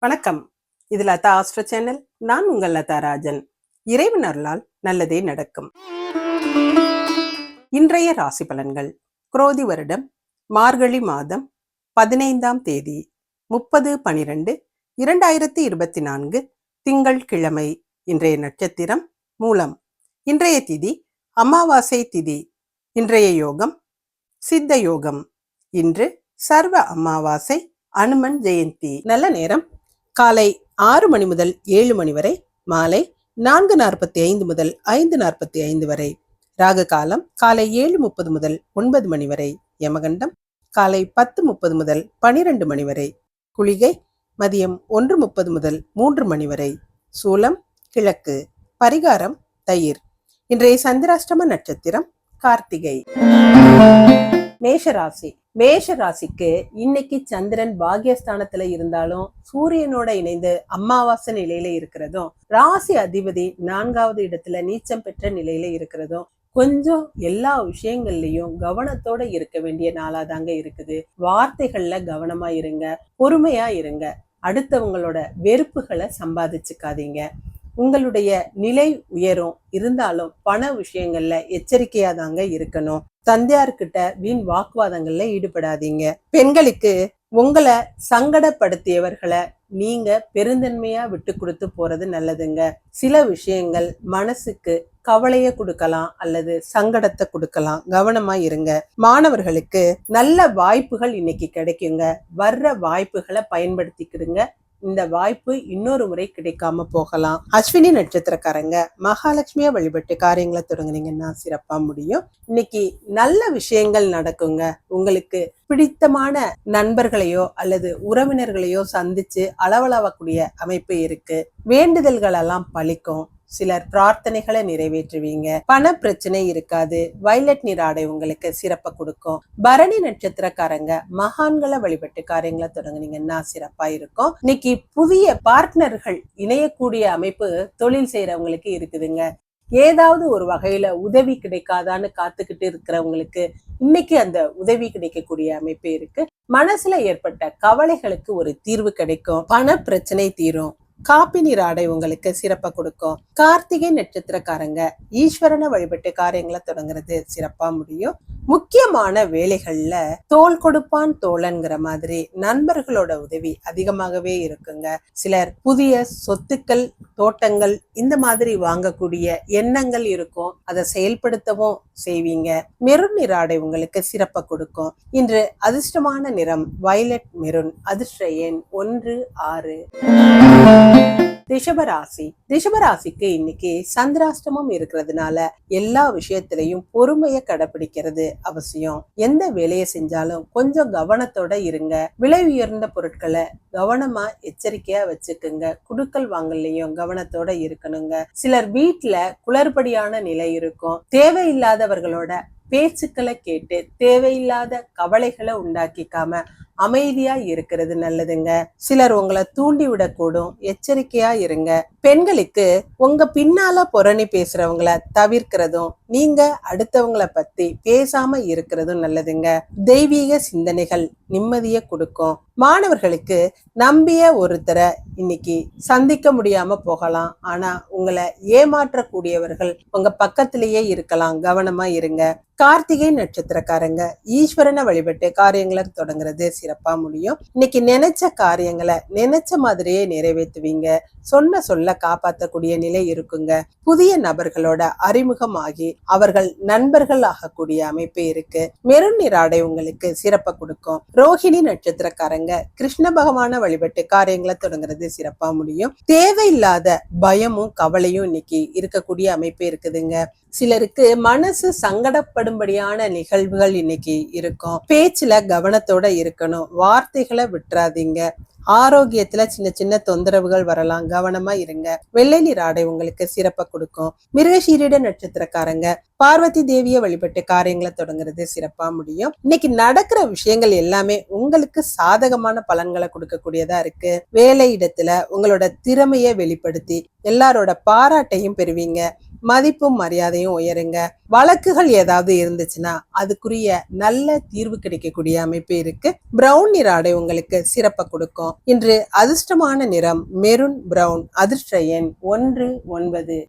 வணக்கம். இது Latha astro channel. நான் உங்கள் லதா ராஜன். இறைவன் அருளால் நல்லதே நடக்கும். இன்றைய ராசி பலன்கள். குரோதி வருடம் மார்கழி மாதம் பதினைந்தாம் தேதி முப்பது பனிரெண்டு இரண்டாயிரத்தி இருபத்தி நான்கு திங்கள் கிழமை இன்றைய நட்சத்திரம் மூலம். இன்றைய திதி அமாவாசை திதி. இன்றைய யோகம் சித்த யோகம். இன்று சர்வ அமாவாசை அனுமன் ஜெயந்தி. நல்ல நேரம். காலை ஆறு மணி முதல் ஏழு மணி வரை மாலை நான்கு நாற்பத்தி ஐந்து முதல் ஐந்து நாற்பத்தி ஐந்து வரை ராகு காலம் காலை ஏழு முப்பது முதல் ஒன்பது மணி வரை யமகண்டம் காலை பத்து முப்பது முதல் பனிரெண்டு மணி வரை குளிகை மதியம் ஒன்று முப்பது முதல் மூன்று மணி வரை சூலம் கிழக்கு பரிகாரம் தயிர். இன்றைய சந்திராஷ்டம நட்சத்திரம் கார்த்திகை. மேஷராசி மேஷ ராசிக்கு இன்னைக்கு சந்திரன் பாகியஸ்தானத்துல இருந்தாலும் சூரியனோட இணைந்து அமாவாசை நிலையில இருக்கிறதும் ராசி அதிபதி நான்காவது இடத்துல நீச்சம் பெற்ற நிலையில இருக்கிறதும் கொஞ்சம் எல்லா விஷயங்கள்லயும் கவனத்தோட இருக்க வேண்டிய நாளா தாங்க இருக்குது. வார்த்தைகள்ல கவனமா இருங்க பொறுமையா இருங்க. அடுத்தவங்களோட வெறுப்புகளை சம்பாதிச்சுக்காதீங்க. உங்களுடைய நிலை உயரும். இருந்தாலும் பண விஷயங்கள்ல எச்சரிக்கையா தாங்க இருக்கணும். தந்தையார்கிட்ட வீண் வாக்குவாதங்கள்ல ஈடுபடாதீங்க. பெண்களுக்கு உங்களை சங்கடப்படுத்தியவர்களை நீங்க பெருந்தன்மையா விட்டு கொடுத்து போறது நல்லதுங்க. சில விஷயங்கள் மனசுக்கு கவலைய கொடுக்கலாம் அல்லது சங்கடத்தை கொடுக்கலாம். கவனமா இருங்க. மாணவர்களுக்கு நல்ல வாய்ப்புகள் இன்னைக்கு கிடைக்குங்க. வர்ற வாய்ப்புகளை பயன்படுத்திக்கிடுங்க. இந்த வாய்ப்பு இன்னொரு முறை கிடைக்காம போகலாம். அஸ்வினி நட்சத்திரக்காரங்க மகாலட்சுமியா வழிபட்டு காரியங்களை தொடங்குனீங்கன்னா சிறப்பா முடியும். இன்னைக்கு நல்ல விஷயங்கள் நடக்குங்க. உங்களுக்கு பிடித்தமான நண்பர்களையோ அல்லது உறவினர்களையோ சந்திச்சு அளவளவக்கூடிய அமைப்பு இருக்கு. வேண்டுதல்கள் எல்லாம் பழிக்கும். சிலர் பிரார்த்தனைகளை நிறைவேற்றுவீங்க. பண பிரச்சனை இருக்காது. வைலட் நீராடை உங்களுக்கு சிறப்பை கொடுக்கும். பரணி நட்சத்திரக்காரங்க மகான்களை வழிபட்டு காரியங்களை தொடங்குனீங்கன்னா சிறப்பா இருக்கும். இன்னைக்கு புதிய பார்ட்னர்கள் இணையக்கூடிய அமைப்பு தொழில் செய்யறவங்களுக்கு இருக்குதுங்க. ஏதாவது ஒரு வகையில உதவி கிடைக்காதான்னு காத்துக்கிட்டு இருக்கிறவங்களுக்கு இன்னைக்கு அந்த உதவி கிடைக்கக்கூடிய அமைப்பு இருக்கு. மனசுல ஏற்பட்ட கவலைகளுக்கு ஒரு தீர்வு கிடைக்கும். பண பிரச்சனை தீரும். காப்பி நீர் ஆடை உங்களுக்கு சிறப்பை கொடுக்கும். கார்த்திகை நட்சத்திரக்காரங்க ஈஸ்வரனை வழிபட்டு காரியங்களை தொடங்குறது சிறப்பா முடியும். முக்கியமான வேலைகள்ல தோல் கொடுப்பான் தோழன்கிற மாதிரி நண்பர்களோட உதவி அதிகமாகவே இருக்குங்க. சிலர் புதிய சொத்துக்கள் தோட்டங்கள் இந்த மாதிரி வாங்கக்கூடிய எண்ணங்கள் இருக்கும். அதை செயல்படுத்தவும் செய்வீங்க. மெருன் நிற ஆடை உங்களுக்கு சிறப்பை கொடுக்கும். இன்று அதிர்ஷ்டமான நிறம் வயலட் மெருன் அதிர்ஷ்ட எண் ஒன்று ஆறு. ரிஷபராசி. ரிஷபராசிக்கு இன்னைக்கு சந்திராஷ்டமம் இருக்கிறதுனால எல்லா விஷயத்திலையும் பொறுமையை கடைபிடிக்கிறது அவசியம். எந்த வேலையை செஞ்சாலும் கொஞ்சம் கவனத்தோட இருங்க. விலை உயர்ந்த பொருட்களை கவனமா எச்சரிக்கையா வச்சுக்குங்க. குடுக்கல் வாங்கலையும் கவனத்தோட இருக்கணுங்க. சிலர் வீட்டுல குளறுபடியான நிலை இருக்கும். தேவையில்லாதவர்களோட பேச்சுக்களை கேட்டு தேவையில்லாத கவலைகளை உண்டாக்கிக்காம அமைதியா இருக்கிறது நல்லதுங்க. சிலர் உங்களை தூண்டி விடக்கூடும். எச்சரிக்கையா இருங்க. பெண்களுக்கு உங்க பின்னால புரணி பேசுறவங்கள தவிர்க்கிறதும் நீங்க அடுத்தவங்கள பத்தி பேசாம இருக்கிறதும் நல்லதுங்க. தெய்வீக சிந்தனைகள் நிம்மதியை கொடுக்கும். மாணவர்களுக்கு நம்பிய ஒருத்தரை இன்னைக்கு சந்திக்க முடியாம போகலாம். ஆனா உங்களை ஏமாற்றக்கூடியவர்கள் உங்க பக்கத்திலேயே இருக்கலாம். கவனமா இருங்க. கார்த்திகை நட்சத்திரக்காரங்க ஈஸ்வரனை வழிபட்டு காரியங்களை தொடங்குறது சிறப்பா முடியும். இன்னைக்கு நினைச்ச காரியங்களை நினைச்ச மாதிரியே நிறைவேற்றுவீங்க. சொன்ன சொல்ல காப்பாற்றக்கூடிய நிலை இருக்குங்க. புதிய நபர்களோட அறிமுகமாகி அவர்கள் நண்பர்கள் ஆகக்கூடிய அமைப்பு இருக்கு. மெருன் நிறாடை உங்களுக்கு சிறப்பை கொடுக்கும். ரோஹிணி நட்சத்திரக்காரங்க கிருஷ்ண பகவான வழிபட்டு காரியங்களை தொடங்குறது சிறப்பா முடியும். தேவையில்லாத பயமும் கவலையும் இன்னைக்கு இருக்கக்கூடிய அமைப்பு இருக்குதுங்க. சிலருக்கு மனசு சங்கடப்படும்படியான நிகழ்வுகள் இன்னைக்கு இருக்கும். பேச்சுல கவனத்தோட இருக்கணும். வார்த்தைகளை விட்டுறாதீங்க. ஆரோக்கியத்துல சின்ன சின்ன தொந்தரவுகள் வரலாம். கவனமா இருங்க. வெள்ளை நீர் ஆடை உங்களுக்கு சிறப்பை கொடுக்கும். மிருகசீரிட நட்சத்திரக்காரங்க பார்வதி தேவியை வழிபட்டு காரியங்களை தொடங்குறது சிறப்பா முடியும். இன்னைக்கு நடக்கிற விஷயங்கள் எல்லாமே உங்களுக்கு சாதகமான பலன்களை கொடுக்கக்கூடியதா இருக்கு. வேலை இடத்துல உங்களோட திறமையை வெளிப்படுத்தி எல்லாரோட பாராட்டையும் பெறுவீங்க. மதிப்பும் மரியாதையும் உயருங்க. வழக்குகள் ஏதாவது இருந்துச்சுன்னா அதுக்குரிய நல்ல தீர்வு கிடைக்கக்கூடிய அமைப்பு இருக்கு. பிரவுன் நிற ஆடை உங்களுக்கு சிறப்பை கொடுக்கும். இன்று அதிர்ஷ்டமான நிறம் மெருன் பிரவுன் அதிர்ஷ்ட எண் ஒன்று ஒன்பது.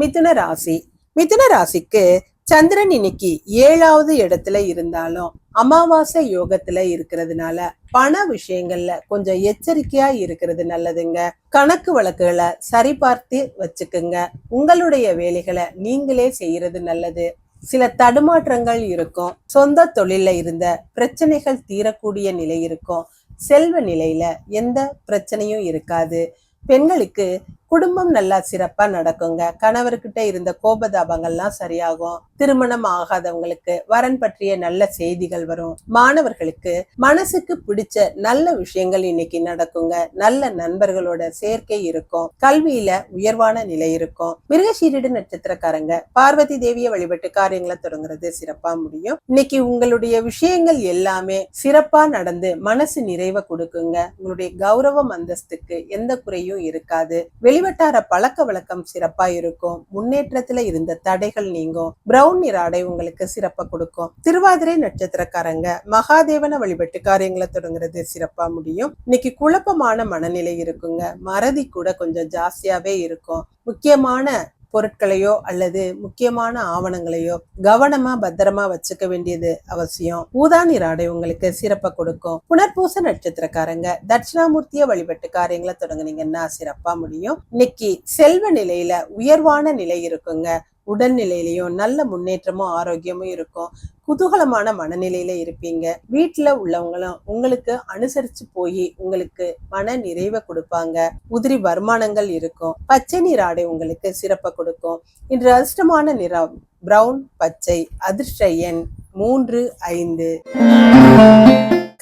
மிதுன ராசி. மிதுன ராசிக்கு சந்திரன் இன்னைக்கு ஏழாவது இடத்துல இருந்தாலும் அமாவாசை யோகத்துல இருக்கிறதுனால பண விஷயங்கள்ல கொஞ்சம் எச்சரிக்கையா இருக்கிறது நல்லதுங்க. கணக்கு வழக்குகளை சரிபார்த்து வச்சுக்குங்க. உங்களுடைய வேலைகளை நீங்களே செய்யறது நல்லது. சில தடுமாற்றங்கள் இருக்கும். சொந்த தொழில இருந்த பிரச்சனைகள் தீரக்கூடிய நிலை இருக்கும். செல்வ நிலையில எந்த பிரச்சனையும் இருக்காது. பெண்களுக்கு குடும்பம் நல்லா சிறப்பா நடக்குங்க. கணவர்கிட்ட இருந்த கோபதாபங்கள்லாம் சரியாகும். திருமணம் ஆகாதவங்களுக்கு வரன் பற்றிய நல்ல செய்திகள் வரும். மாணவர்களுக்கு மனசுக்கு பிடிச்ச நல்ல விஷயங்கள் இன்னைக்கு நடக்குங்க. நல்ல நண்பர்களோட சேர்க்கை இருக்கும். கல்வியில உயர்வான நிலை இருக்கும். மிருகசீரிடு நட்சத்திரக்காரங்க பார்வதி தேவியை வழிபட்டு காரியங்களை தொடங்குறது சிறப்பா முடியும். இன்னைக்கு உங்களுடைய விஷயங்கள் எல்லாமே சிறப்பா நடந்து மனசு நிறைவை கொடுக்குங்க. உங்களுடைய கௌரவம் அந்தஸ்துக்கு எந்த குறையும் இருக்காது. வெளிவட்டார பழக்க வழக்கம் சிறப்பா இருக்கும். முன்னேற்றத்துல இருந்த தடைகள் நீங்கும். பிரவுன் நிற ஆடை உங்களுக்கு சிறப்பை கொடுக்கும். திருவாதிரை நட்சத்திரக்காரங்க மகாதேவனை வழிபட்டு காரியங்களை தொடங்குறது சிறப்பா முடியும். இன்னைக்கு குழப்பமான மனநிலை இருக்குங்க. மறதி கூட கொஞ்சம் ஜாஸ்தியாவே இருக்கும். முக்கியமான பொருட்களையோ அல்லது முக்கியமான ஆவணங்களையோ கவனமா பத்திரமா வச்சுக்க வேண்டியது அவசியம். ஊதா நிற ஆடை உங்களுக்கு சிறப்பை கொடுக்கும். புனர்பூச நட்சத்திரக்காரங்க தட்சிணாமூர்த்திய வழிபட்டு காரியங்களை தொடங்குனீங்கன்னா சிறப்பா முடியும். இன்னைக்கு செல்வ நிலையில உயர்வான நிலை இருக்குங்க. உடல்நிலையிலையும் நல்ல முன்னேற்றமும் ஆரோக்கியமும் இருக்கும். குதூகலமான மனநிலையில இருப்பீங்க. வீட்டுல உள்ளவங்களும் உங்களுக்கு அனுசரிச்சு போய் உங்களுக்கு மன நிறைவை கொடுப்பாங்க. உதிரி வருமானங்கள் இருக்கும். பச்சை நீர் ஆடை உங்களுக்கு சிறப்பை கொடுக்கும். இன்று அதிர்ஷ்டமான நிறம் பிரவுன் பச்சை அதிர்ஷ்ட எண் மூன்று ஐந்து.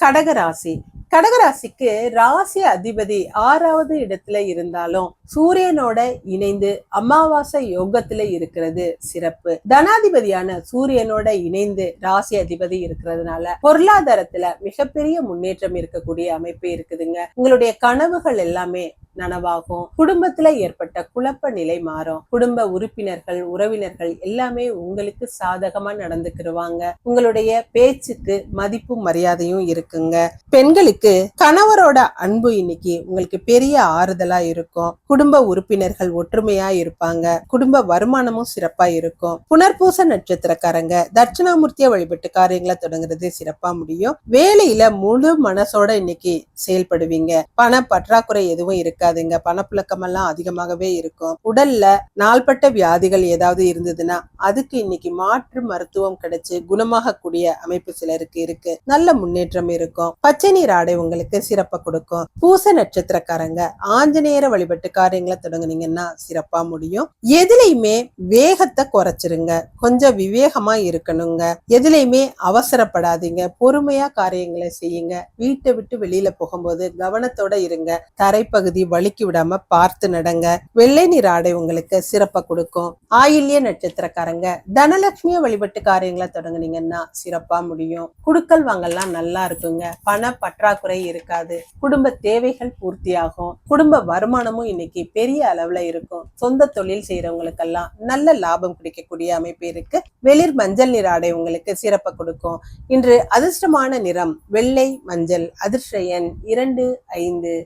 கடகராசி. கடகராசிக்கு ராசி அதிபதி ஆறாவது இடத்துல இருந்தாலும் சூரியனோட இணைந்து அமாவாசை யோகத்துல இருக்கிறது சிறப்பு. தனாதிபதியான சூரியனோட இணைந்து ராசி அதிபதி இருக்கிறதுனால பொருளாதாரத்துல மிகப்பெரிய முன்னேற்றம் இருக்கக்கூடிய அமைப்பு இருக்குதுங்க. உங்களுடைய கனவுகள் எல்லாமே நனவாகும். குடும்பத்துல ஏற்பட்ட குழப்ப நிலை மாறும். குடும்ப உறுப்பினர்கள் உறவினர்கள் எல்லாமே உங்களுக்கு சாதகமா நடந்துக்கிடுவாங்க உங்களுடைய பேச்சுக்கு மதிப்பு மரியாதையும் இருக்குங்க. பெண்களுக்கு கணவரோட அன்பு இன்னைக்கு உங்களுக்கு பெரிய ஆறுதலா இருக்கும். குடும்ப உறுப்பினர்கள் ஒற்றுமையா இருப்பாங்க. குடும்ப வருமானமும் சிறப்பா இருக்கும். புனர்பூச நட்சத்திரக்காரங்க தட்சிணாமூர்த்திய வழிபட்டு காரியங்களை தொடங்குறது சிறப்பா முடியும். வேலையில முழு மனசோட இன்னைக்கு செயல்படுவீங்க. பண பற்றாக்குறை எதுவும் இருக்காதுங்க. பணப்புழக்கம் எல்லாம் அதிகமாகவே இருக்கும். உடல்ல நாள்பட்ட வியாதிகள் ஏதாவது இருந்ததுன்னா அதுக்கு இன்னைக்கு மாற்று மருத்துவம் கிடைச்சு குணமாகக்கூடிய அமைப்பு சிலருக்கு இருக்கு. நல்ல முன்னேற்றம் இருக்கும். பச்சை நீர் ஆடை உங்களுக்கு சிறப்பா கொடுக்கும். பூச நட்சத்திரக்காரங்க ஆஞ்சநேயர வழிபட்டு காரியங்களை தொடங்குனீங்கன்னா சிறப்பா முடியும். எதுலையுமே வேகத்தை குறைச்சிருங்க. கொஞ்சம் விவேகமா இருக்கணுங்க. எதுலையுமே அவசரப்படாதீங்க. பொறுமையா காரியங்களை செய்யுங்க. வீட்டை விட்டு வெளியில போகும்போது கவனத்தோட இருங்க. தரைப்பகுதி வழுக்கி விடாம பார்த்து நடங்க. வெள்ளை நீர் ஆடை உங்களுக்கு சிறப்பை கொடுக்கும். ஆயில்ய நட்சத்திரக்காரங்க தனலட்சுமிய வழிபட்டு காரியங்களை தொடங்குனீங்கன்னா சிறப்பா முடியும். குடுக்கல் வாங்கலாம் நல்லா இருக்குங்க. பண பற்றாக்குறை இருக்காது. குடும்ப தேவைகள் பூர்த்தியாகும். குடும்ப வருமானமும் இன்னைக்கு பெரிய அளவுல இருக்கும். சொந்த தொழில் செய்யறவங்களுக்கெல்லாம் நல்ல லாபம் கிடைக்கக்கூடிய அமைப்பு இருக்கு. வெளிர் மஞ்சள் நிற ஆடை உங்களுக்கு சிறப்பை கொடுக்கும். இன்று அதிர்ஷ்டமான நிறம் வெள்ளை மஞ்சள் அதிர்ஷ்டன் இரண்டு ஐந்து.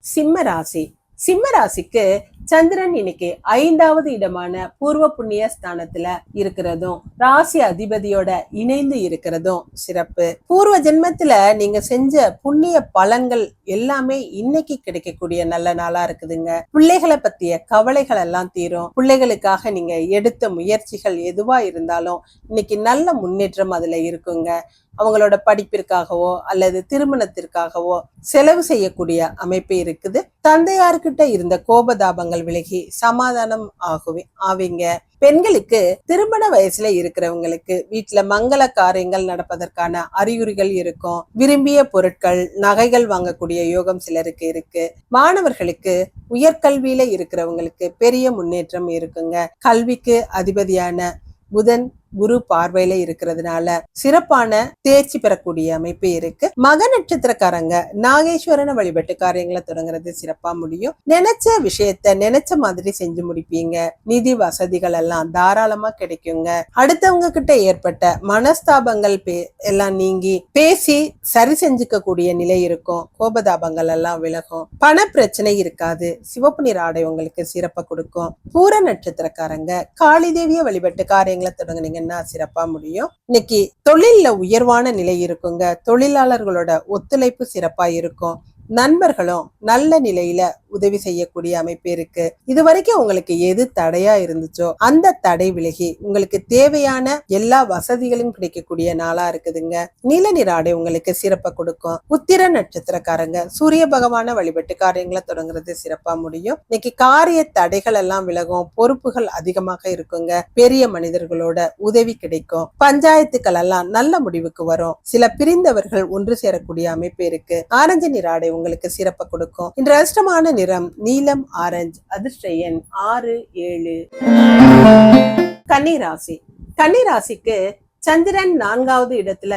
சிம்ம ராசி. சிம்ம ராசிக்கு சந்திரன் இன்னைக்கு ஐந்தாவது இடமான பூர்வ புண்ணிய ஸ்தானத்துல இருக்கிறதும் ராசி அதிபதியோட இணைந்து இருக்கிறதும் சிறப்பு. பூர்வ ஜென்மத்துல நீங்க செஞ்ச புண்ணிய பலன்கள் எல்லாமே இன்னைக்கு கிடைக்கக்கூடிய நல்ல நாளா இருக்குதுங்க. பிள்ளைகளை பத்திய கவலைகள் எல்லாம் தீரும். பிள்ளைகளுக்காக நீங்க எடுத்த முயற்சிகள் எதுவா இருந்தாலும் இன்னைக்கு நல்ல முன்னேற்றம் அதுல இருக்குங்க. அவங்களோட படிப்பிற்காகவோ அல்லது திருமணத்திற்காகவோ செலவு செய்யக்கூடிய அமைப்பு இருக்குது. தந்தையார்கிட்ட இருந்த கோபதாபங்கள் விலகி சமாதானம் ஆகுவே ஆவீங்க. பெண்களுக்கு திருமண வயசுல இருக்கிறவங்களுக்கு வீட்டுல மங்கள காரியங்கள் நடப்பதற்கான அறிகுறிகள் இருக்கும். விரும்பிய பொருட்கள் நகைகள் வாங்கக்கூடிய யோகம் சிலருக்கு இருக்கு. மாணவர்களுக்கு உயர்கல்வியில இருக்கிறவங்களுக்கு பெரிய முன்னேற்றம் இருக்குங்க. கல்விக்கு அதிபதியான புதன் குரு பார்வையில இருக்கிறதுனால சிறப்பான தேர்ச்சி பெறக்கூடிய அமைப்பு இருக்கு. மக நட்சத்திரக்காரங்க நாகேஸ்வரனை வழிபட்டு காரியங்களை தொடங்குறது சிறப்பா முடியும். நினைச்ச விஷயத்த நினைச்ச மாதிரி செஞ்சு முடிப்பீங்க. நிதி வசதிகள் எல்லாம் தாராளமா கிடைக்குங்க. அடுத்தவங்க கிட்ட ஏற்பட்ட மனஸ்தாபங்கள் பே- எல்லாம் நீங்கி பேசி சரி செஞ்சுக்க கூடிய நிலை இருக்கும். கோபதாபங்கள் எல்லாம் விலகும். பண பிரச்சனை இருக்காது. சிவப்பு நிற ஆடை உங்களுக்கு சிறப்பை கொடுக்கும். பூர நட்சத்திரக்காரங்க காளி தேவிய வழிபட்டு காரியங்களை தொடங்குனீங்க பண்ணீங்கன்னா சிறப்பா முடியும்? இன்னைக்கு தொழில்ல உயர்வான நிலை இருக்குங்க. தொழிலாளர்களோட ஒத்துழைப்பு சிறப்பா இருக்கும். நண்பர்களும் நல்ல நிலையில உதவி செய்யக்கூடிய அமைப்பு இருக்கு. இது வரைக்கும் உங்களுக்கு எது தடையா இருந்துச்சோ அந்த தடை விலகி உங்களுக்கு தேவையான எல்லா வசதிகளும் கிடைக்கக்கூடிய நாளா இருக்குதுங்க. நில நிற உங்களுக்கு சிறப்பை கொடுக்கும். உத்திர நட்சத்திரக்காரங்க சூரிய பகவான வழிபட்டு காரியங்களை தொடங்குறது சிறப்பா முடியும். இன்னைக்கு காரிய தடைகள் எல்லாம் விலகும் பொறுப்புகள் அதிகமாக இருக்குங்க. பெரிய மனிதர்களோட உதவி கிடைக்கும். பஞ்சாயத்துக்கள் எல்லாம் நல்ல முடிவுக்கு வரும். சில பிரிந்தவர்கள் ஒன்று சேரக்கூடிய அமைப்பு இருக்கு. ஆரஞ்சு நீராடை உங்களுக்கு சிறப்பை கொடுக்கும். இன்று அதிர்ஷ்டமான நிறம் நீலம் ஆரஞ்சு அதிர்ஷ்ட எண் ஆறு ஏழு. கன்னிராசி. கன்னிராசிக்கு சந்திரன் நான்காவது இடத்துல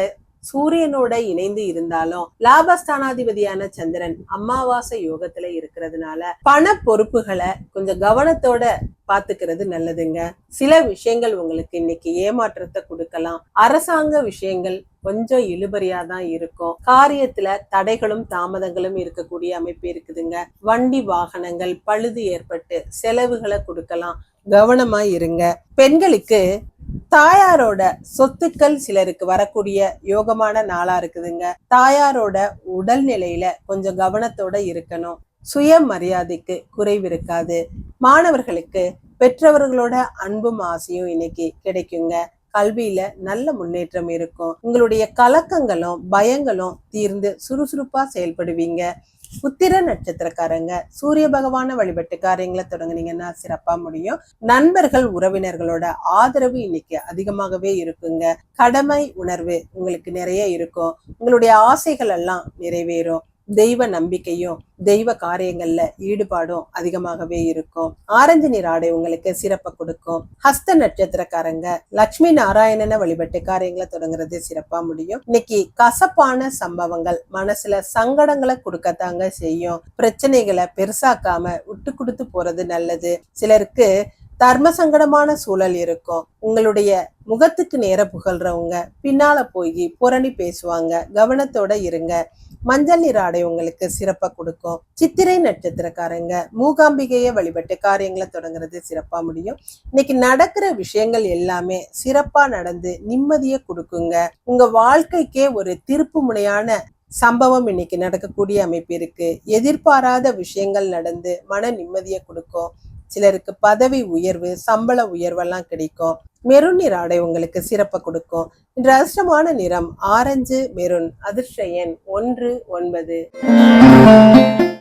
சூரியனோட இணைந்து இருந்தாலும் லாபஸ்தானாதிபதியான சந்திரன் அமாவாசை யோகத்துல இருக்கிறதுனால பண பொறுப்புகளை கொஞ்சம் கவனத்தோட பாத்துக்கிறது நல்லதுங்க. சில விஷயங்கள் உங்களுக்கு இன்னைக்கு ஏமாற்றத்தை கொடுக்கலாம். அரசாங்க விஷயங்கள் கொஞ்சம் இழுபறியா தான் இருக்கும். காரியத்துல தடைகளும் தாமதங்களும் இருக்கக்கூடிய அமைப்பு இருக்குதுங்க. வண்டி வாகனங்கள் பழுது ஏற்பட்டு செலவுகளை கொடுக்கலாம். கவனமா இருங்க. பெண்களுக்கு தாயாரோட சொத்துக்கள் சிலருக்கு வரக்கூடிய யோகமான நாளா இருக்குதுங்க. தாயாரோட உடல்நிலையில கொஞ்சம் கவனத்தோட இருக்கணும். சுய மரியாதைக்கு குறைவு இருக்காது. மாணவர்களுக்கு பெற்றவர்களோட அன்பும் ஆசையும் இன்னைக்கு கிடைக்குங்க. கல்வியில நல்ல முன்னேற்றம் இருக்கும். உங்களுடைய கலக்கங்களும் பயங்களும் தீர்ந்து சுறுசுறுப்பா செயல்படுவீங்க. உத்திர நட்சத்திரக்காரங்க. சூரிய பகவான வழிபட்டு காரியங்களை தொடங்குனீங்கன்னா சிறப்பா முடியும். நண்பர்கள் உறவினர்களோட ஆதரவு இன்னைக்கு அதிகமாகவே இருக்குங்க. கடமை உணர்வு உங்களுக்கு நிறைய இருக்கும். உங்களுடைய ஆசைகள் எல்லாம் நிறைவேறும். தெய்வ நம்பிக்கையும் தெய்வ காரியங்கள்ல ஈடுபாடும் அதிகமாகவே இருக்கும். ஆரஞ்சு நிற ஆடை உங்களுக்கு சிறப்பை கொடுக்கும். ஹஸ்த நட்சத்திரக்காரங்க லட்சுமி நாராயணனை வழிபட்டு காரியங்களை தொடங்குறது சிறப்பா முடியும். இன்னைக்கு கசப்பான சம்பவங்கள் மனசுல சங்கடங்களை கொடுக்கத்தாங்க செய்யும். பிரச்சனைகளை பெருசாக்காம விட்டு கொடுத்து போறது நல்லது. சிலருக்கு தர்ம சங்கடமான சூழல் இருக்கும். உங்களுடைய முகத்துக்கு நேர புகழ்றவங்க பின்னால போய் புரணி பேசுவாங்க. கவனத்தோட இருங்க. மஞ்சள் நிற ஆடை உங்களுக்கு சிறப்பா கொடுக்கும். சித்திரை நட்சத்திரக்காரங்க மூகாம்பிகையை வழிபட்டு காரியங்களை தொடங்குறது சிறப்பா முடியும். இன்னைக்கு நடக்கிற விஷயங்கள் எல்லாமே சிறப்பா நடந்து நிம்மதியை கொடுக்குங்க. உங்க வாழ்க்கைக்கே ஒரு திருப்பு முனையான சம்பவம் இன்னைக்கு நடக்கக்கூடிய அமைப்பு இருக்கு. எதிர்பாராத விஷயங்கள் நடந்து மன நிம்மதியை கொடுக்கும். சிலருக்கு பதவி உயர்வு சம்பள உயர்வெல்லாம் கிடைக்கும். மெருன் நிற ஆடை உங்களுக்கு சிறப்பை கொடுக்கும். இன்று அதிர்ஷ்டமான நிறம் ஆரஞ்சு மெருன். அதிர்ஷ்ட எண் ஒன்று ஒன்பது.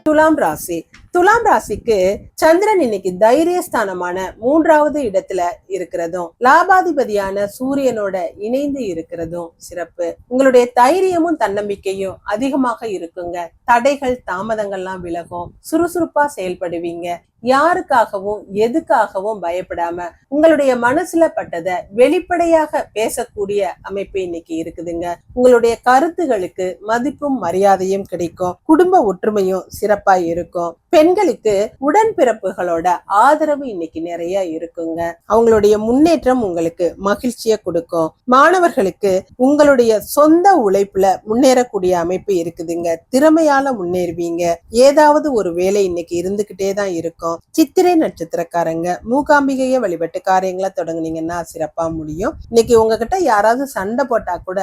துலாம் ராசி. துலாம் ராசிக்கு சந்திரன் இன்னைக்கு தைரியஸ்தானமான மூன்றாவது இடத்துல இருக்கிறதும் லாபாதிபதியான சூரியனோட இணைந்து இருக்கிறதும் சிறப்பு. உங்களுடைய தைரியமும் தன்னம்பிக்கையும் அதிகமாக இருக்குங்க. தடைகள் தாமதங்கள்லாம் விலகும். சுறுசுறுப்பா செயல்படுவீங்க. யாருக்காகவும் எதுக்காகவும் பயப்படாம உங்களுடைய மனசுல பட்டதை வெளிப்படையாக பேசக்கூடிய அமைப்பு இன்னைக்கு இருக்குதுங்க. உங்களுடைய கருத்துகளுக்கு மதிப்பும் மரியாதையும் கிடைக்கும். குடும்ப ஒற்றுமையும் சிறப்பா இருக்கும். பெண்களுக்கு உடன்பிறப்புகளோட ஆதரவு இன்னைக்கு நிறைய இருக்குங்க. அவங்களுடைய முன்னேற்றம் உங்களுக்கு மகிழ்ச்சியை கொடுக்கும். மாணவர்களுக்கு உங்களுடைய சொந்த உழைப்புல முன்னேறக்கூடிய அமைப்பு இருக்குதுங்க. திறமையால முன்னேறுவீங்க. ஏதாவது ஒரு வேலை இன்னைக்கு இருந்துகிட்டே தான் இருக்கும். சித்திரை நட்சத்திரக்காரங்க மூகாம்பிகையை வழிபட்டு காரியங்களை தொடங்குனீங்கன்னா சிறப்பா முடியும். இன்னைக்கு உங்ககிட்ட யாராவது சண்டை போட்டா கூட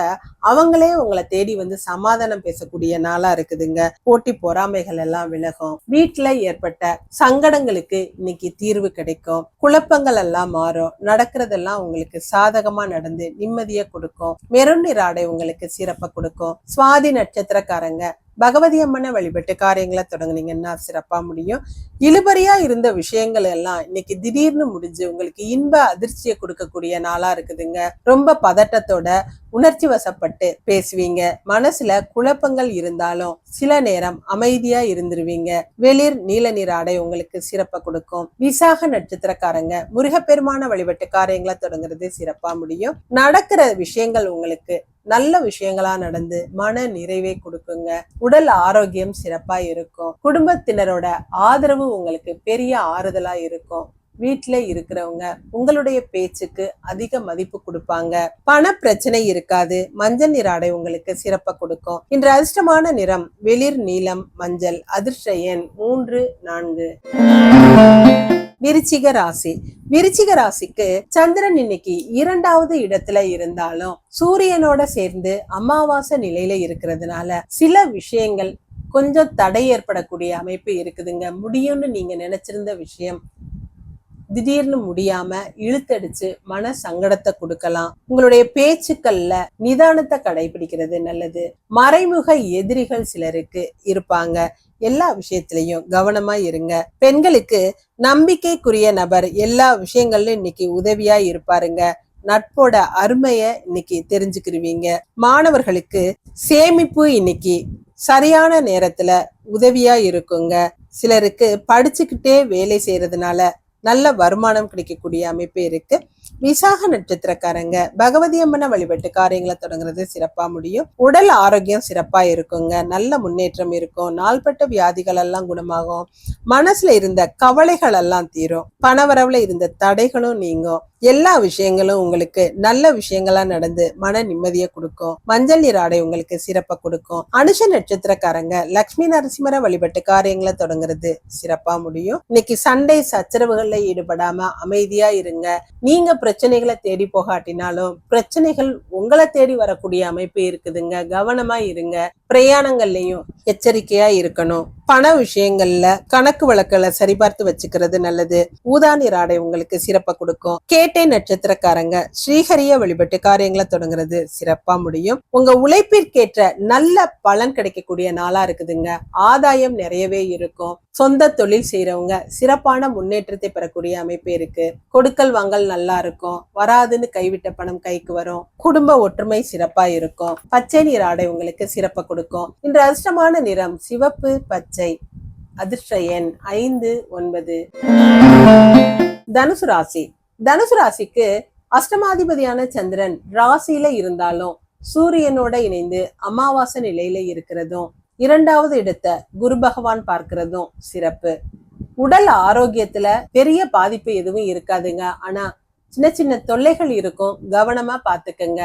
அவங்களே உங்களை தேடி வந்து சமாதானம் பேசக்கூடிய நாளா இருக்குதுங்க. போட்டி பொறாமைகள் எல்லாம் விலகும். வீட்டுல ஏற்பட்ட சங்கடங்களுக்கு இன்னைக்கு தீர்வு கிடைக்கும். குழப்பங்கள் எல்லாம் மாறும். நடக்கிறதெல்லாம் உங்களுக்கு சாதகமா நடந்து நிம்மதியை கொடுக்கும். மெருன் நிற ஆடை உங்களுக்கு சிறப்பை கொடுக்கும். சுவாதி நட்சத்திரக்காரங்க பகவதி அம்மனை வழிபட்டு காரியங்களை தொடங்குனீங்கன்னா சிறப்பா முடியும். இழுபறியா இருந்த விஷயங்கள் எல்லாம் இன்னைக்கு திடீர்னு முடிஞ்சு உங்களுக்கு இன்ப அதிர்ச்சியை கொடுக்கக்கூடிய நாளா இருக்குதுங்க. ரொம்ப பதட்டத்தோட உணர்ச்சி வசப்பட்டு பேசுவீங்க. மனசுல குழப்பங்கள் இருந்தாலும் சில நேரம் அமைதியா இருந்துருவீங்க. வெளிர் நீல நிற ஆடை உங்களுக்கு சிறப்பை கொடுக்கும். விசாக நட்சத்திரக்காரங்க முருகப்பெருமான வழிபட்டு காரியங்களை தொடங்குறது சிறப்பா முடியும். நடக்கிற விஷயங்கள் உங்களுக்கு நல்ல விஷயங்களா நடந்து மன நிறைவை கொடுக்குங்க. உடல் ஆரோக்கியம் சிறப்பா இருக்கும். குடும்பத்தினரோட ஆதரவு உங்களுக்கு பெரிய ஆறுதலா இருக்கும். வீட்டில் இருக்கிறவங்க உங்களுடைய பேச்சுக்கு அதிக மதிப்பு கொடுப்பாங்க. பண பிரச்சனை இருக்காது. மஞ்சள் நிற ஆடை உங்களுக்கு சிறப்பை கொடுக்கும். இன்று அதிர்ஷ்டமான நிறம் வெளிர் நீலம் மஞ்சள் அதிர்ஷ்ட எண் மூன்று நான்கு. விருச்சிக ராசி. விருச்சிக ராசிக்கு சந்திரன் இன்னைக்கு இரண்டாவது இடத்துல இருந்தாலும் சூரியனோட சேர்ந்து அமாவாசை நிலையில இருக்கிறதுனால சில விஷயங்கள் கொஞ்சம் தடை ஏற்படக்கூடிய அமைப்பு இருக்குதுங்க. முடியும்னு நீங்க நினைச்சிருந்த விஷயம் திடீர்னு முடியாம இழுத்தடிச்சு மன சங்கடத்தை கொடுக்கலாம். உங்களுடைய பேச்சுக்கள்ல நிதானத்தை கடைபிடிக்கிறது நல்லது. மறைமுக எதிரிகள் சிலருக்கு இருப்பாங்க. எல்லா விஷயத்திலையும் கவனமா இருங்க. பெண்களுக்கு நம்பிக்கைக்குரிய நபர் எல்லா விஷயங்கள்லயும் இன்னைக்கு உதவியா இருப்பாருங்க. நட்போட அருமைய இன்னைக்கு தெரிஞ்சுக்கிருவீங்க. மாணவர்களுக்கு சேமிப்பு இன்னைக்கு சரியான நேரத்துல உதவியா இருக்குங்க. சிலருக்கு படிச்சுக்கிட்டே வேலை செய்யறதுனால நல்ல வருமானம் கிடைக்கக்கூடிய அமைப்பு இருக்கு. விசாக நட்சத்திரக்காரங்க. பகவதி அம்மனை வழிபட்டு காரியங்களை தொடங்குறது சிறப்பா முடியும். உடல் ஆரோக்கியம் சிறப்பா இருக்குங்க. நல்ல முன்னேற்றம் இருக்கும். நாள்பட்ட வியாதிகள் எல்லாம் குணமாகும். மனசுல இருந்த கவலைகள் எல்லாம் தீரும். பணவரவுல இருந்த தடைகளும் நீங்கும். எல்லா விஷயங்களும் உங்களுக்கு நல்ல விஷயங்களா நடந்து மன நிம்மதியை கொடுக்கும். மஞ்சள் நீர் ஆடை உங்களுக்கு சிறப்பா கொடுக்கும். அனுஷ நட்சத்திரக்காரங்க லக்ஷ்மி நரசிம்மரை வழிபட்டு காரியங்களை தொடங்குறது சிறப்பா முடியும். இன்னைக்கு சண்டை சச்சரவுகள்ல ஈடுபடாம அமைதியா இருங்க. நீங்க பிரச்சனைகளை தேடி போகாட்டினாலும் பிரச்சனைகள் உங்களை தேடி வரக்கூடிய அமைப்பு இருக்குதுங்க. கவனமா இருங்க. பிரயாணங்கள்லயும் எச்சரிக்கையா இருக்கணும். பண விஷயங்கள்ல கணக்கு வழக்குகளை சரிபார்த்து வச்சுக்கிறது நல்லது. ஊதா நீர் ஆடை உங்களுக்கு சிறப்பை கொடுக்கும். கேட்டை நட்சத்திரக்காரங்க ஸ்ரீஹரிய வழிபட்டு காரியங்களை தொடங்குறது சிறப்பா முடியும். உங்க உழைப்பிற்கேற்ற நல்ல பலன் கிடைக்கக்கூடிய நாளா இருக்குதுங்க. ஆதாயம் நிறையவே இருக்கும். சொந்த தொழில் செய்யறவங்க சிறப்பான முன்னேற்றத்தை பெறக்கூடிய அமைப்பு இருக்கு. கொடுக்கல் வாங்கல் நல்லா இருக்கும். இருக்கும். வராதுன்னு கைவிட்ட பணம் கைக்கு வரும். குடும்ப ஒற்றுமை சிறப்பா இருக்கும். பச்சை நிற ஆடை உங்களுக்கு சிறப்பை கொடுக்கும். இன்று அதிர்ஷ்டமான நிறம் சிவப்பு பச்சை. அதிர்ஷ்ட எண் ஐந்து ஒன்பது. தனுசு ராசி. தனுசு ராசிக்கு அஷ்டமாதிபதியான சந்திரன் ராசியில இருந்தாலும் சூரியனோட இணைந்து அமாவாசை நிலையில இருக்கிறதும் இரண்டாவது இடத்த குரு பகவான் பார்க்கிறதும் சிறப்பு. உடல் ஆரோக்கியத்துல பெரிய பாதிப்பு எதுவும் இருக்காதுங்க. ஆனா சின்ன சின்ன தொல்லைகள் இருக்கும். கவனமா பாத்துக்கங்க.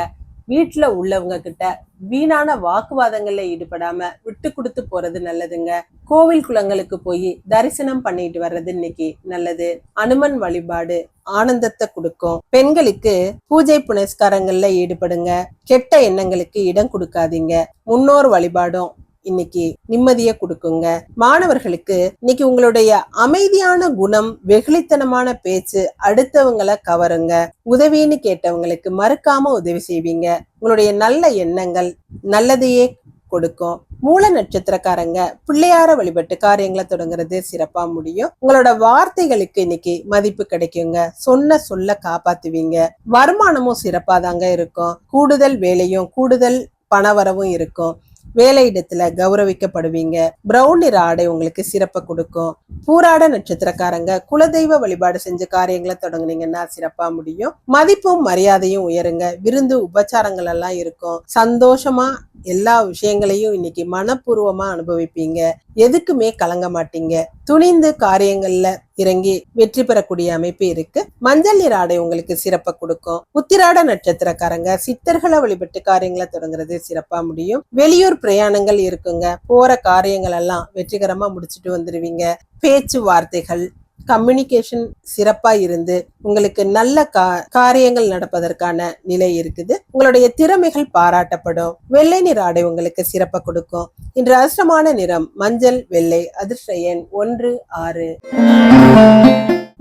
வீட்டுல உள்ளவங்க கிட்ட வீணான வாக்குவாதங்கள்ல ஈடுபடாம விட்டு கொடுத்து போறது நல்லதுங்க. கோவில் குளங்களுக்கு போய் தரிசனம் பண்ணிட்டு வர்றது இன்னைக்கு நல்லது. அனுமன் வழிபாடு ஆனந்தத்தை கொடுக்கும். பெண்களுக்கு பூஜை புனஸ்காரங்கள்ல ஈடுபடுங்க. கெட்ட எண்ணங்களுக்கு இடம் கொடுக்காதீங்க. முன்னோர் வழிபாடும் இன்னைக்கு நிம்மதியை கொடுக்குங்க. மாணவர்களுக்கு இன்னைக்கு உங்களுடைய அமைதியான குணம் வெகுளித்தனமான பேச்சு அடுத்தவங்களை கவருங்க. உதவின்னு கேட்டவங்களுக்கு மறுக்காம உதவி செய்வீங்க. உங்களுடைய நல்ல எண்ணங்கள் நல்லதையே கொடுக்கும். மூல நட்சத்திரக்காரங்க பிள்ளையார வழிபட்டு காரியங்களை தொடங்குறது சிறப்பா முடியும். உங்களோட வார்த்தைகளுக்கு இன்னைக்கு மதிப்பு கிடைக்குங்க. சொன்ன சொல்ல காப்பாத்துவீங்க. வருமானமும் சிறப்பா தாங்க இருக்கும். கூடுதல் வேலையும் கூடுதல் பணவரவும் இருக்கும். வேலையிடத்துல கௌரவிக்கப்படுவீங்க. பிரவுன் நிற ஆடை உங்களுக்கு சிறப்பை கொடுக்கும். பூராட நட்சத்திரக்காரங்க குலதெய்வ வழிபாடு செஞ்ச காரியங்களை தொடங்குனீங்கன்னா சிறப்பா முடியும். மதிப்பும் மரியாதையும் உயருங்க. விருந்து உபச்சாரங்கள் எல்லாம் இருக்கும். சந்தோஷமா எல்லா விஷயங்களையும் இன்னைக்கு மனப்பூர்வமா அனுபவிப்பீங்க. எதுக்குமே கலங்க மாட்டீங்க. துணிந்து காரியங்கள்ல இறங்கி வெற்றி பெறக்கூடிய அமைப்பு இருக்கு. மஞ்சள் நீர் ஆடை உங்களுக்கு சிறப்பை கொடுக்கும். உத்திராட நட்சத்திரக்காரங்க சித்தர்களை வழிபட்டு காரியங்களை தொடங்குறது சிறப்பா முடியும். வெளியூர் பிரயாணங்கள் இருக்குங்க. போற காரியங்கள் எல்லாம் வெற்றிகரமா முடிச்சுட்டு வந்துருவீங்க. பேச்சுவார்த்தைகள் கம்யூனிகேஷன் சிறப்பா இருந்து உங்களுக்கு நல்ல கா காரியங்கள் நடப்பதற்கான நிலை இருக்குது. உங்களுடைய திறமைகள் பாராட்டப்படும். வெள்ளை நிற ஆடை உங்களுக்கு சிறப்பை கொடுக்கும். இன்று அதிர்ஷ்டமான நிறம் மஞ்சள் வெள்ளை அதிர்ஷ்ட எண் ஒன்று ஆறு.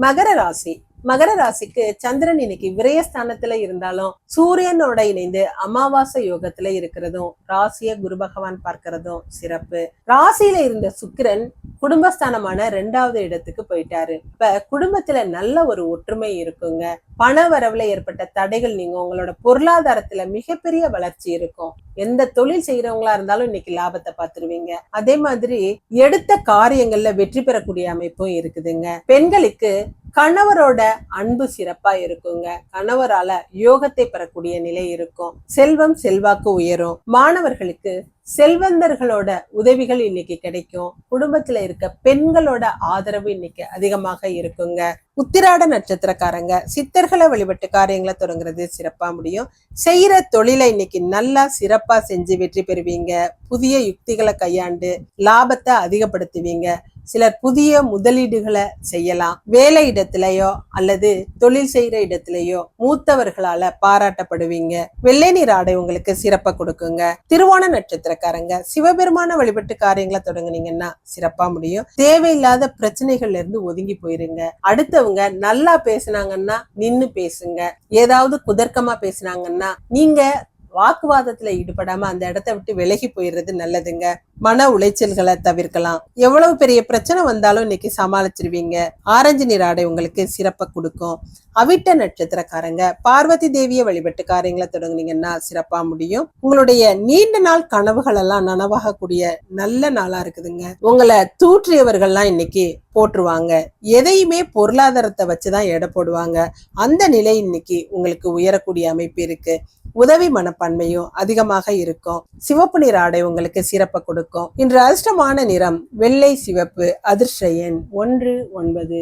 மகர ராசி. மகர ராசிக்கு சந்திரன் இன்னைக்கு விரயஸ்தானத்துல இருந்தாலும் சூரியனோட இணைந்து அமாவாசை யோகத்துல இருக்கிறதும் ராசிய குரு பகவான் பார்க்கிறதும் சிறப்பு. ராசியில இருந்த சுக்கிரன் குடும்பஸ்தானமான ரெண்டாவது இடத்துக்கு போயிட்டாரு. இப்ப குடும்பத்துல நல்ல ஒரு ஒற்றுமை இருக்குங்க. பண வரவுல ஏற்பட்ட தடைகள் நீங்க உங்களோட பொருளாதாரத்துல மிகப்பெரிய வளர்ச்சி இருக்கும். எந்த தொழில் செய்யறவங்களா இருந்தாலும் இன்னைக்கு லாபத்தை பார்த்துருவீங்க. அதே மாதிரி எடுத்த காரியங்கள்ல வெற்றி பெறக்கூடிய அமைப்பும் இருக்குதுங்க. பெண்களுக்கு கணவரோட அன்பு சிறப்பா இருக்குங்க. கணவரால யோகத்தை பெறக்கூடிய நிலை இருக்கும். செல்வம் செல்வாக்கு உயரும். மாணவர்களுக்கு செல்வந்தர்களோட உதவிகள் இன்னைக்கு கிடைக்கும். குடும்பத்துல இருக்க பெண்களோட ஆதரவு இன்னைக்கு அதிகமாக இருக்குங்க. உத்திராட நட்சத்திரக்காரங்க சித்தர்களை வழிபட்டு காரியங்களை தொடங்குறது சிறப்பா முடியும். செய்யற தொழிலை இன்னைக்கு நல்லா சிறப்பா செஞ்சு வெற்றி பெறுவீங்க. புதிய யுக்திகளை கையாண்டு லாபத்தை அதிகப்படுத்துவீங்க. சிலர் புதிய முதலீடுகளை செய்யலாம். வேலை இடத்திலேயோ அல்லது தொழில் செய்யற இடத்திலேயோ மூத்தவர்களால பாராட்டப்படுவீங்க. வெள்ளை நீர் ஆடை உங்களுக்கு சிறப்பை கொடுக்குங்க. திருவோண நட்சத்திரக்காரங்க சிவபெருமான வழிபட்டு காரியங்களை தொடங்குனீங்கன்னா சிறப்பா முடியும். தேவையில்லாத பிரச்சனைகள்ல இருந்து ஒதுங்கி போயிருங்க. அடுத்தவங்க நல்லா பேசுனாங்கன்னா நின்னு பேசுங்க. ஏதாவது குதர்க்கமா பேசுனாங்கன்னா நீங்க வாக்குவாதத்துல ஈடுபடாம அந்த இடத்த விட்டு விலகி போயிடுறது நல்லதுங்க. மன உளைச்சல்களை தவிர்க்கலாம். எவ்வளவு பெரிய பிரச்சனை வந்தாலும் இன்னைக்கு சமாளிச்சிருவீங்க. ஆரஞ்சு நீர் ஆடை உங்களுக்கு சிறப்பை கொடுக்கும். அவிட்ட நட்சத்திரக்காரங்க பார்வதி தேவியை வழிபட்டு காரியங்களை தொடங்குனீங்கன்னா சிறப்பா முடியும். உங்களுடைய நீண்ட நாள் கனவுகள் எல்லாம் நனவாகக்கூடிய நல்ல நாளா இருக்குதுங்க. உங்களை தூற்றியவர்கள்லாம் இன்னைக்கு போட்டுருவாங்க எதையுமே பொருளாதாரத்தை வச்சுதான் எடை போடுவாங்க. அந்த நிலை இன்னைக்கு உங்களுக்கு உயரக்கூடிய அமைப்பு இருக்கு. உதவி மன மனப்பான்மையும் அதிகமாக இருக்கும். சிவப்பு நிற ஆடை உங்களுக்கு சிறப்பை கொடுக்கும். இன்று அதிர்ஷ்டமான நிறம் வெள்ளை சிவப்பு அதிர்ஷ்ட எண் ஒன்று ஒன்பது.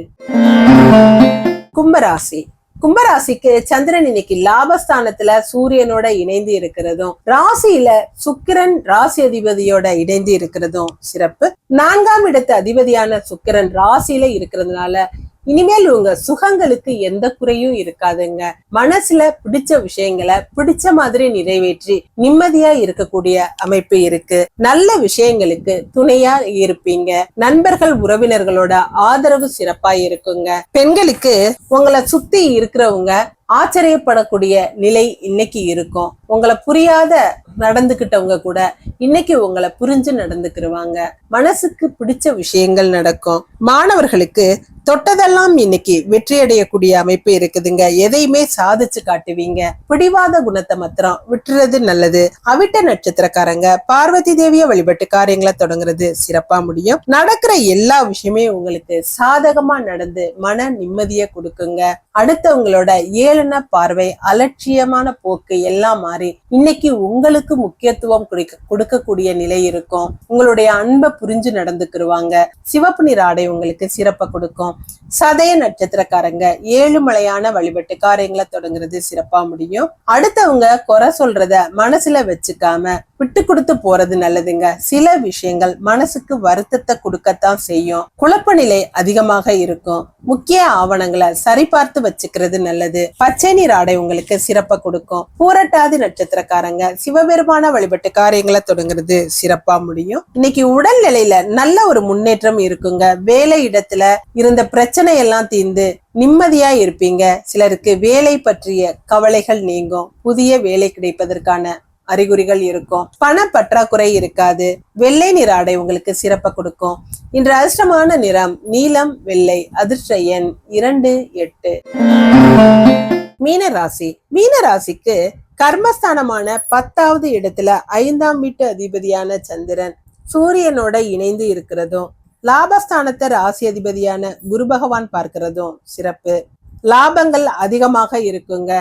கும்பராசி. கும்பராசிக்கு சந்திரன் இன்னைக்கு லாபஸ்தானத்துல சூரியனோட இணைந்து இருக்கிறதும் ராசியில சுக்கிரன் ராசி அதிபதியோட இணைந்து இருக்கிறதும் சிறப்பு. நான்காம் இடத்து அதிபதியான சுக்கிரன் ராசியில இருக்கிறதுனால இனிமேல் உங்க சுகங்களுக்கு எந்த குறையும் இருக்காதுங்க. மனசுல பிடிச்ச விஷயங்களை பிடிச்ச மாதிரி நிறைவேற்றி நிம்மதியா இருக்கக்கூடிய அமைப்பு இருக்கு. நல்ல விஷயங்களுக்கு துணையா இருப்பீங்க. நண்பர்கள் உறவினர்களோட ஆதரவு சிறப்பா இருக்குங்க. பெண்களுக்கு உங்களை சுத்தி இருக்கிறவங்க ஆச்சரியப்படக்கூடிய நிலை இன்னைக்கு இருக்கும். உங்களை புரியாத நடந்துகிட்டவங்க கூட இன்னைக்கு உங்களை புரிஞ்சு நடந்துக்கிருவாங்க. மனசுக்கு பிடிச்ச விஷயங்கள் நடக்கும். மாணவர்களுக்கு தொட்டதெல்லாம் இன்னைக்கு வெற்றி அடையக்கூடிய அமைப்பு இருக்குதுங்க. எதையுமே சாதிச்சு காட்டுவீங்க. பிடிவாத குணத்தை மாத்திரம் விட்டுறது நல்லது. அவிட்ட நட்சத்திரக்காரங்க பார்வதி தேவிய வழிபட்டு காரியங்களை தொடங்குறது சிறப்பா முடியும். நடக்கிற எல்லா விஷயமே உங்களுக்கு சாதகமா நடந்து மன நிம்மதியை கொடுக்குங்க. அடுத்தவங்களோட ஏளன பார்வை அலட்சியமான போக்கு எல்லாம் மாறி இன்னைக்கு உங்களுக்கு முக்கியத்துவம் கொடுக்க கொடுக்கக்கூடிய நிலை இருக்கும். உங்களுடைய அன்பை புரிஞ்சு நடந்துக்கிருவாங்க. சிவப்பு நிற ஆடை உங்களுக்கு சிறப்பை கொடுக்கும். சதய நட்சத்திரக்காரங்க ஏழுமலையான வழிபட்டு காரியங்களை தொடங்குறது சிறப்பா முடியும். அடுத்தவங்க குறை சொல்றத மனசுல வச்சுக்காம விட்டு கொடுத்து போறது நல்லதுங்க. சில விஷயங்கள் மனசுக்கு வருத்தத்தை கொடுக்கத்தான் செய்யும். குழப்ப நிலை அதிகமாக இருக்கும். முக்கிய ஆவணங்களை சரிபார்த்து வச்சுக்கிறது நல்லது. பச்சை நீர் ஆடை உங்களுக்கு சிறப்பை கொடுக்கும். பூரட்டாதி நட்சத்திரக்காரங்க சிவபெருமான வழிபட்டு காரியங்களை தொடங்குறது சிறப்பா முடியும். இன்னைக்கு உடல் நிலையில நல்ல ஒரு முன்னேற்றம் இருக்குங்க. வேலை இடத்துல இருந்த பிரச்சனை எல்லாம் தீர்ந்து நிம்மதியா இருப்பீங்க. சிலருக்கு வேலை பற்றிய கவலைகள் நீங்கும். புதிய வேலை கிடைப்பதற்கான அறிகுறிகள் இருக்கும். பண பற்றாக்குறை இருக்காது. வெள்ளை நிற ஆடை உங்களுக்கு சிறப்பை கொடுக்கும். இன்று அதிர்ஷ்டமான நிறம் நீலம் வெள்ளை. அதிர்ஷ்ட எண் இரண்டு எட்டு. மீன ராசி. மீன ராசிக்கு கர்மஸ்தானமான பத்தாவது இடத்துல ஐந்தாம் வீட்டு அதிபதியான சந்திரன் சூரியனோட இணைந்து இருக்கிறதும் லாபஸ்தானத்தை ராசி அதிபதியான குரு பகவான் பார்க்கிறதும் சிறப்பு. லாபங்கள் அதிகமாக இருக்குங்க.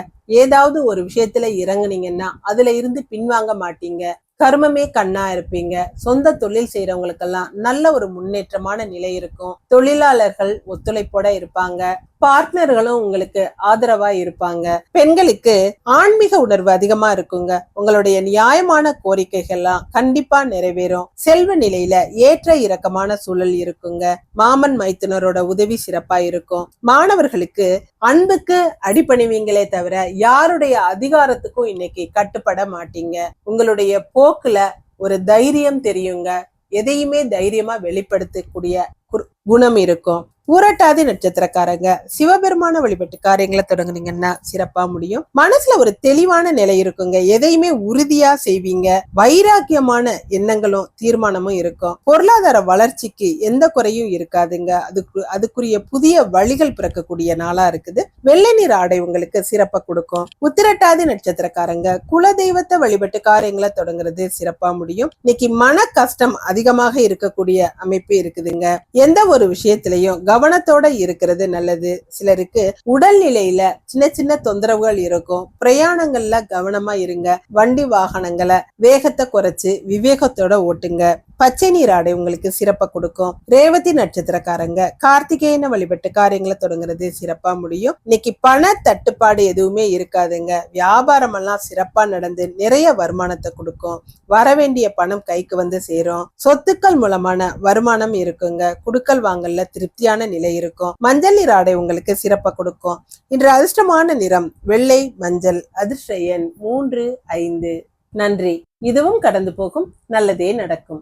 ஏதாவது ஒரு விஷயத்துல இறங்குனீங்கன்னா அதுல இருந்து பின்வாங்க மாட்டீங்க. கர்மமே கண்ணா இருப்பீங்க. சொந்த தொழில் செய்யறவங்களுக்கெல்லாம் நல்ல ஒரு முன்னேற்றமான நிலை இருக்கும். தொழிலாளர்கள் ஒத்துழைப்போட இருப்பாங்க. பார்ட்னர்களும் உங்களுக்கு ஆதரவா இருப்பாங்க. பெண்களுக்கு ஆன்மீக உணர்வு அதிகமா இருக்குங்க. உங்களுடைய நியாயமான கோரிக்கைகள்லாம் கண்டிப்பா நிறைவேறும். செல்வ நிலையில ஏற்ற இறக்கமான சூழல் இருக்குங்க. மாமன் மைத்துனரோட உதவி சிறப்பா இருக்கும். மாணவர்களுக்கு அன்புக்கு அடிபணிவீங்களே தவிர யாருடைய அதிகாரத்துக்கும் இன்னைக்கு கட்டுப்பட மாட்டீங்க. உங்களுடைய போக்குல ஒரு தைரியம் தெரியுங்க. எதையுமே தைரியமா வெளிப்படுத்தக்கூடிய குணம் இருக்கும். ஊரட்டாதி நட்சத்திரக்காரங்க. சிவபெருமான வழிபட்டு காரியங்களை தொடங்குனீங்கன்னா சிறப்பா முடியும். மனசுல ஒரு தெளிவான நிலை இருக்குங்க. எதையுமே உறுதியா செய்வீங்க. வைராக்கியமான எண்ணங்களும் தீர்மானமும் இருக்கும். பொருளாதார வளர்ச்சிக்கு எந்த குறையும் இருக்காதுங்க. அதுக்கு அதுக்குரிய புதிய வழிகள் பிறக்கக்கூடிய நாளா இருக்குது. வெள்ளை நீர் ஆடை உங்களுக்கு சிறப்பா கொடுக்கும். உத்திரட்டாதி நட்சத்திரக்காரங்க குல தெய்வத்தை வழிபட்டு காரியங்களை தொடங்குறது சிறப்பா முடியும். இன்னைக்கு மன கஷ்டம் அதிகமாக இருக்கக்கூடிய அமைப்பு இருக்குதுங்க. எந்த ஒரு விஷயத்திலையும் கவனத்தோட இருக்கிறது நல்லது. சிலருக்கு உடல்நிலையில சின்ன சின்ன தொந்தரவுகள் இருக்கும். பிரயாணங்கள்ல கவனமா இருங்க. வண்டி வாகனங்களை வேகத்தை குறைச்சு விவேகத்தோட ஓட்டுங்க. பச்சை நீர் ஆடை உங்களுக்கு சிறப்பை கொடுக்கும். ரேவதி நட்சத்திரக்காரங்க கார்த்திகேயனை வழிபட்டு காரியங்களை தொடங்குறது சிறப்பா முடியும். இன்னைக்கு பண தட்டுப்பாடு எதுவுமே இருக்காதுங்க. வியாபாரம் எல்லாம் சிறப்பா நடந்து நிறைய வருமானத்தை கொடுக்கும். வர வேண்டிய பணம் கைக்கு வந்து சேரும். சொத்துக்கள் மூலமான வருமானம் இருக்குங்க. குடுக்கல் வாங்கல்ல திருப்தியான நிலை இருக்கும். மஞ்சள் நிற ஆடை உங்களுக்கு சிறப்பை கொடுக்கும். இன்று அதிர்ஷ்டமான நிறம் வெள்ளை மஞ்சள் அதிர்ஷ்ட எண் மூன்று ஐந்து. நன்றி. இதுவும் கடந்து போகும். நல்லதே நடக்கும்.